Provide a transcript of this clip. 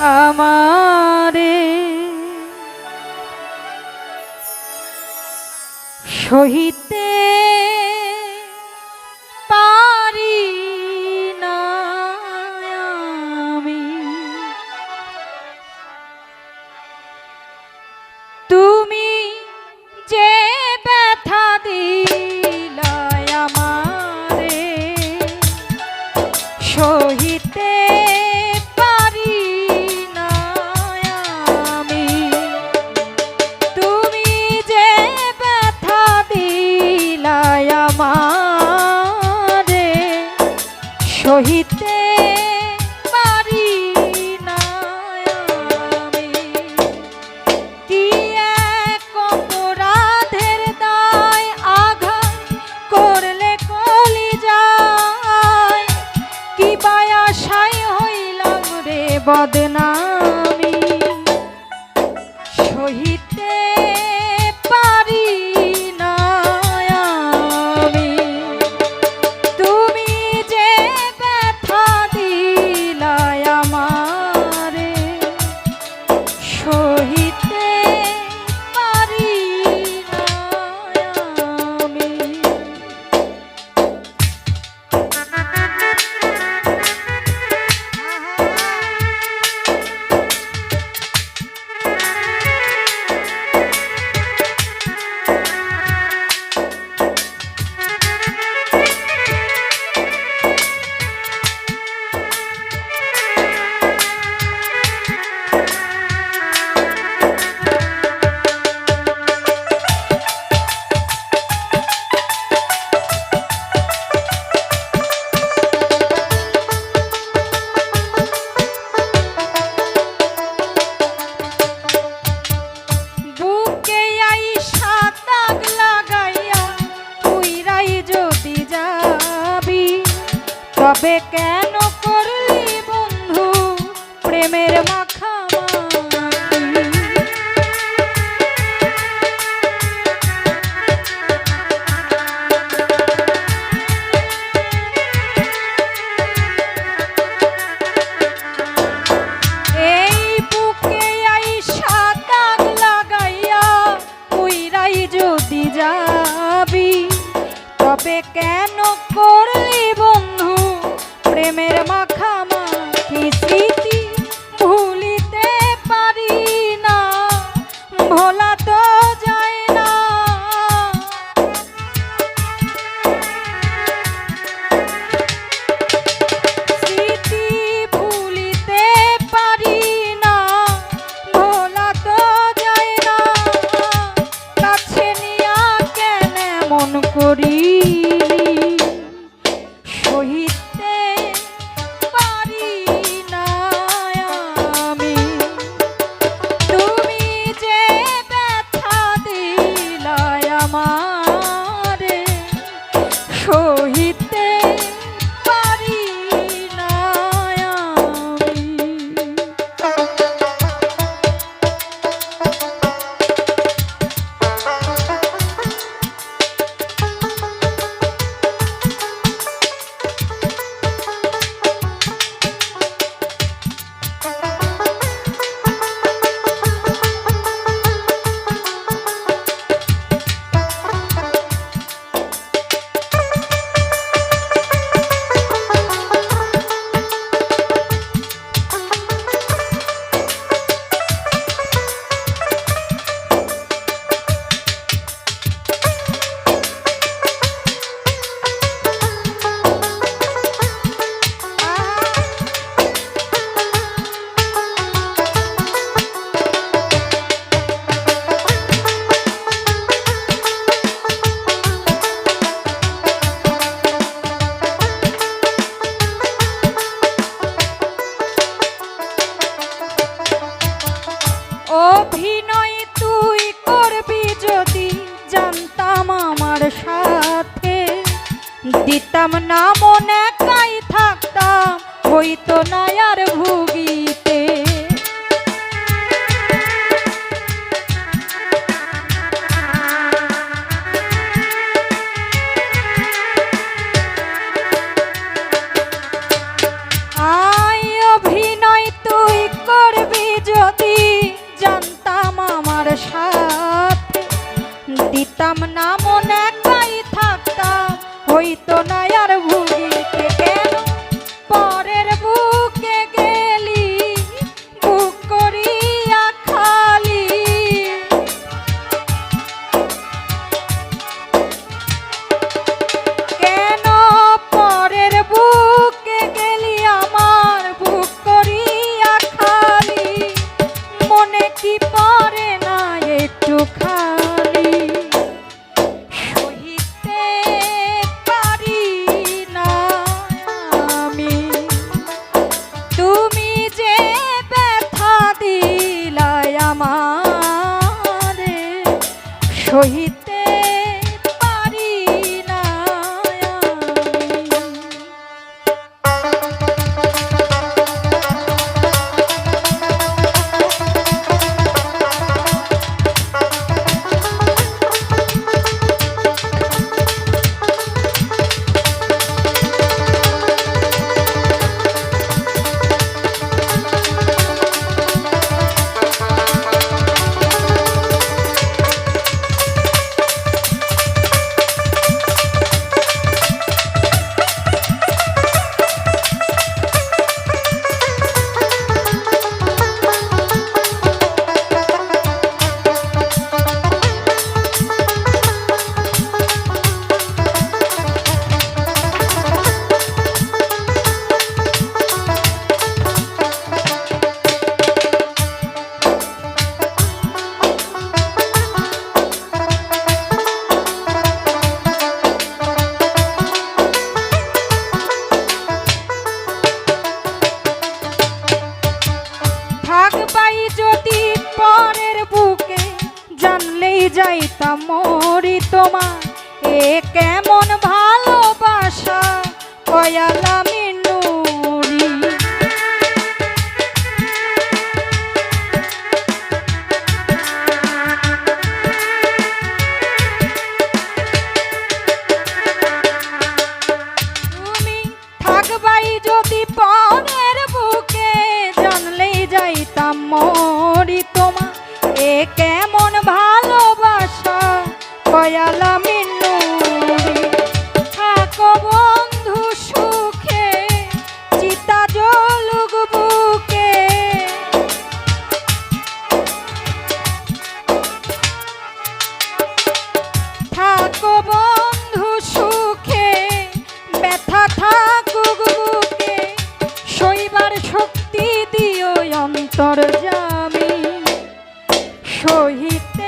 আমারে সহিতে পারি না আমি। তুমি যে ব্যথা দিলায় আমারে সহিতে Oh, he's হইতো না আর দয়ালামে নুরি তুমি থাকবাই যদি পরের এ কেমন ভালোবাসা দয়ালা সহিতে